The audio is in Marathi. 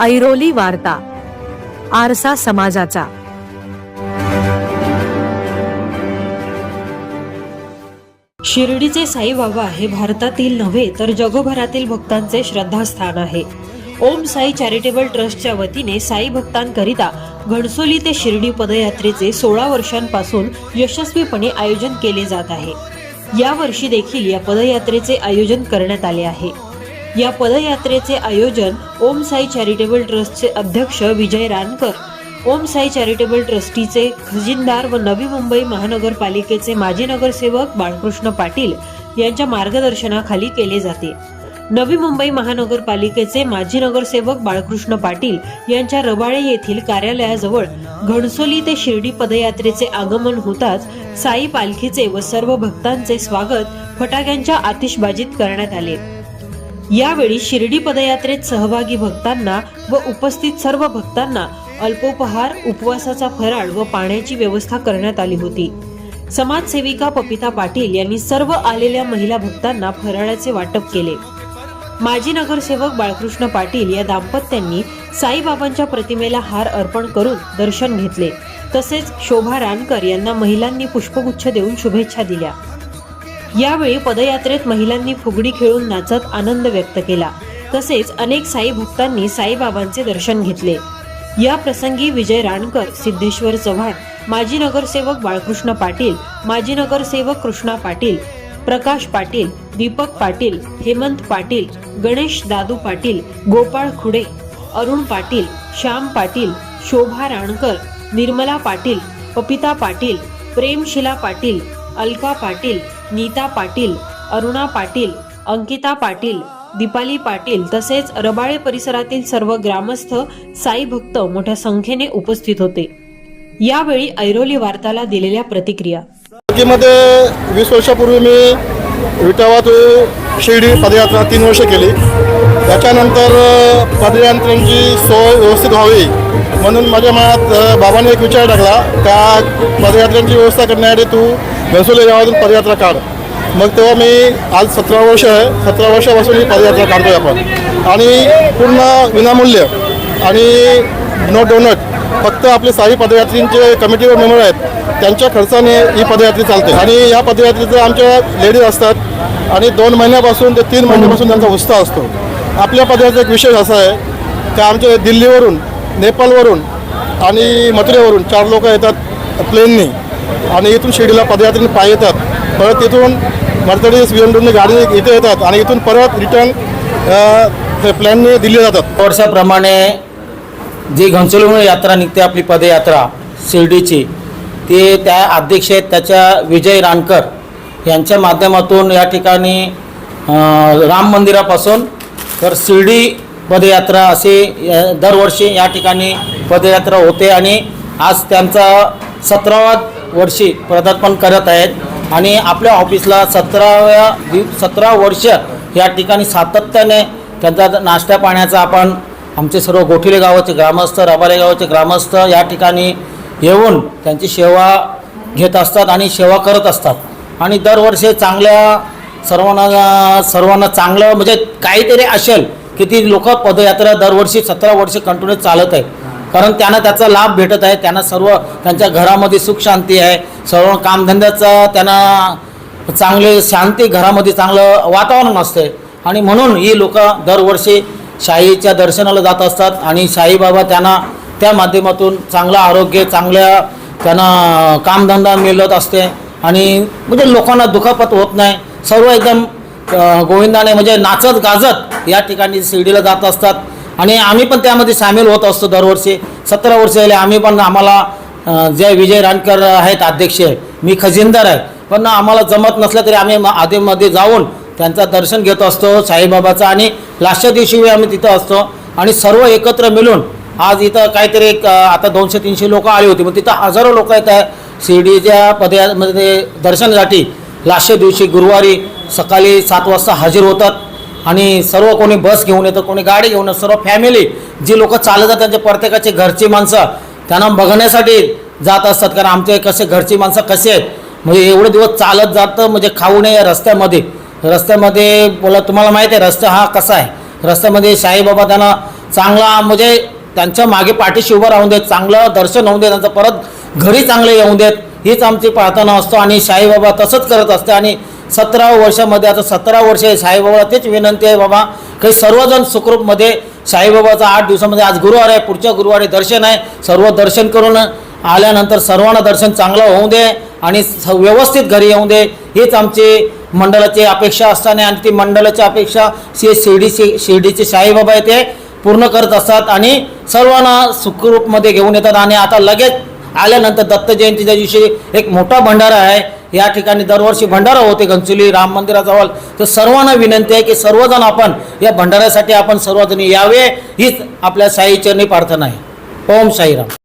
ऐरोली वार्ता आरसा समाजाचा. शिर्डीचे साईबाबा हे भारतातील नव्हे तर जगभरातील भक्तांचे श्रद्धास्थान आहे. ओम साई चॅरिटेबल ट्रस्टच्या वतीने साई भक्तांकरिता घणसोली ते शिर्डी पदयात्रेचे सोळा वर्षांपासून यशस्वीपणे आयोजन केले जात आहे. या वर्षी देखील या पदयात्रेचे आयोजन करण्यात आले आहे. या पदयात्रेचे आयोजन ओम साई चॅरिटेबल ट्रस्टचे अध्यक्ष विजय रानकर ओम साई चॅरिटेबल ट्रस्टीचे खजिनदार व नवी मुंबई महानगरपालिकेचे माजी नगरसेवक बाळकृष्ण पाटील यांच्या मार्गदर्शनाखाली केले जाते. नवी मुंबई महानगरपालिकेचे माजी नगरसेवक बाळकृष्ण पाटील यांच्या रबाळे येथील कार्यालयाजवळ घणसोली ते शिर्डी पदयात्रेचे आगमन होताच साई पालखीचे व सर्व भक्तांचे स्वागत फटाक्यांच्या आतिषबाजीत करण्यात आले. यावेळी शिर्डी पदयात्रेत सहभागी भक्तांना व उपस्थित सर्व भक्तांना अल्पोपहार उपवासाचा फराळ व पाण्याची व्यवस्था करण्यात आली होती. समाजसेविका पपिता पाटील यांनी सर्व आलेल्या महिला भक्तांना फराळाचे वाटप केले. माजी नगरसेवक बाळकृष्ण पाटील या दाम्पत्यांनी साईबाबांच्या प्रतिमेला हार अर्पण करून दर्शन घेतले. तसेच शोभा रानकर यांना महिलांनी पुष्पगुच्छ देऊन शुभेच्छा दिल्या. यावेळी पदयात्रेत महिलांनी फुगडी खेळून नाचत आनंद व्यक्त केला. तसेच अनेक साई भक्तांनी साईबाबांचे दर्शन घेतले. या प्रसंगी विजय राणकर सिद्धेश्वर चव्हाण माजी नगरसेवक बाळकृष्ण पाटील माजी नगरसेवक कृष्णा पाटील प्रकाश पाटील दीपक पाटील हेमंत पाटील गणेश दादू पाटील गोपाळ खुडे अरुण पाटील श्याम पाटील शोभा राणकर निर्मला पाटील पपिता पाटील प्रेमशिला पाटील अलका पाटील नीता पाटील अरुणा पाटील अंकिता पाटील दीपाली पाटील तसेच रबाळे परिसरातील सर्व ग्रामस्थ साई भक्त मोठ्या संख्येने उपस्थित होते. यावेळी ऐरोली वार्ताला दिलेल्या प्रतिक्रिया. मध्ये वीस वर्षापूर्वी मी विटावा शिर्डी पदयात्रा तीन वर्ष केली. त्याच्यानंतर अ, सोय व्यवस्थित व्हावी म्हणून माझ्या मनात बाबांनी एक विचार टाकला का पदयात्रांची व्यवस्था करण्यासाठी तू घनसोली गावातून पदयात्रा काढ. मग तेव्हा मी आज सतरा वर्ष आहे. सतरा वर्षापासून ही पदयात्रा काढतोय आपण. आणि पूर्ण विनामूल्य आणि नो डोनट फक्त आपले साई पदयात्रींचे कमिटीवर मेंबर आहेत. त्यांच्या खर्चाने ही पदयात्री चालते. आणि या पदयात्रेचं आमच्या लेडीज असतात. आणि दोन महिन्यापासून ते तीन महिन्यापासून त्यांचा उत्साह असतो. आपल्या पदयात्रेचा एक विशेष असा आहे का आमच्या दिल्लीवरून नेपाळवरून आणि मथुरेवरून चार लोक येतात प्लेननी. आणि इथून शिर्डीला पदयात्रेने पाय येतात. परत तिथून मर्तडीज बी एम गाडी इथे येतात आणि इथून परत रिटर्न प्लॅनने दिले जातात. वर्षाप्रमाणे जी घनसोलीमुळे यात्रा निघते आपली पदयात्रा शिर्डीची ते त्या अध्यक्ष आहेत त्याच्या विजय रानकर यांच्या माध्यमातून या ठिकाणी राम मंदिरापासून तर शिर्डी पदयात्रा असे दरवर्षी या ठिकाणी पदयात्रा होते आणि आज त्यांचा सतरावा वर्षी पदार्पण करत आहेत. आणि आपल्या ऑफिसला सतराव्या दिव सतरा वर्ष या ठिकाणी सातत्याने त्यांचा नाश्त्या पाण्याचा आपण आमचे सर्व गोठिले गावाचे ग्रामस्थ रबाले गावाचे ग्रामस्थ या ठिकाणी येऊन त्यांची सेवा घेत असतात आणि सेवा करत असतात. आणि दरवर्षी चांगल्या सर्वांना सर्वांना चांगलं म्हणजे काहीतरी असेल की ती लोक पदयात्रा दरवर्षी सतरा वर्ष कंटिन्यू चालत आहे. कारण त्यांना त्याचा लाभ भेटत आहे त्यांना सर्व त्यांच्या घरामध्ये सुख शांती आहे. सर्व कामधंद्याचं त्यांना चांगले शांती घरामध्ये चांगलं वातावरण असते आणि म्हणून ही लोक दरवर्षी शाहीच्या दर्शनाला जात असतात आणि शाहीबाबा त्यांना त्या माध्यमातून चांगलं आरोग्य चांगल्या त्यांना कामधंदा मिळत असते. आणि म्हणजे लोकांना दुखापत होत नाही. सर्व एकदम गोविंदाने म्हणजे नाचत गाजत या ठिकाणी शिर्डीला जात असतात. आणि आम्ही पण त्यामध्ये सामील होत असतो दरवर्षी. सतरा वर्ष झाले आम्ही पण आम्हाला जे विजय रानकर आहेत अध्यक्ष मी खजिनदार आहे. पण आम्हाला जमत नसलं तरी आम्ही म- आधीमध्ये जाऊन त्यांचं दर्शन घेत असतो साईबाबाचं आणि लास्टच्या दिवशी आम्ही तिथं असतो. आणि सर्व एकत्र मिळून आज इथं काहीतरी एक आता दोनशे तीनशे लोक आली होती. मग तिथं हजारो लोक येत आहे शिर्डीच्या पदयामध्ये दर्शनासाठी लास्टच्या दिवशी गुरुवारी सकाळी सात वाजता हजर होतात. आणि सर्व कोणी बस घेऊन येतं कोणी गाडी घेऊन येतं सर्व फॅमिली जी लोक चालत त्यांच्या प्रत्येकाची घरची माणसं त्यांना बघण्यासाठी जात असतात. कारण आमचे कसे घरची माणसं कसे आहेत? म्हणजे एवढे दिवस चालत जातं म्हणजे खाऊ नये रस्त्यामध्ये. रस्त्यामध्ये बोला तुम्हाला माहिती आहे रस्ता हा कसा आहे? रस्त्यामध्ये साईबाबा त्यांना चांगला म्हणजे त्यांच्या मागे पाठीशी उभं राहून देत चांगलं दर्शन होऊन देत त्यांचं परत घरी चांगले येऊन देत. हीच आमची प्रार्थना असतो आणि साईबाबा तसंच करत असते आणि सतरा वर्षामध्ये आता सतरा वर्ष आहे साईबाबा तेच विनंती आहे बाबा. काही सर्वजण सुखरूपमध्ये साईबाबाचा आठ दिवसामध्ये आज गुरुवार आहे पुढच्या गुरुवारी दर्शन आहे. सर्व दर्शन करून आल्यानंतर सर्वांना दर्शन चांगलं होऊ दे आणि स- व्यवस्थित घरी येऊ दे. हीच आमची मंडळाची अपेक्षा असताना आणि ती मंडळाची अपेक्षा शे शिर्डी शिर्डीचे साईबाबा आहे ते पूर्ण करत असतात आणि सर्वांना सुखरूपमध्ये घेऊन येतात. आणि आता लगेच आल्यानंतर दत्त जयंतीच्या दिवशी एक मोठा भंडारा आहे. या ठिकाणी दरवर्षी भंडारा होते घनसुली राम मंदिराजवळ. तर सर्वांना विनंती आहे की सर्वजण आपण या भंडाऱ्यासाठी आपण सर्वजण यावे हीच आपल्या साईचरणी प्रार्थना आहे. ओम साईराम.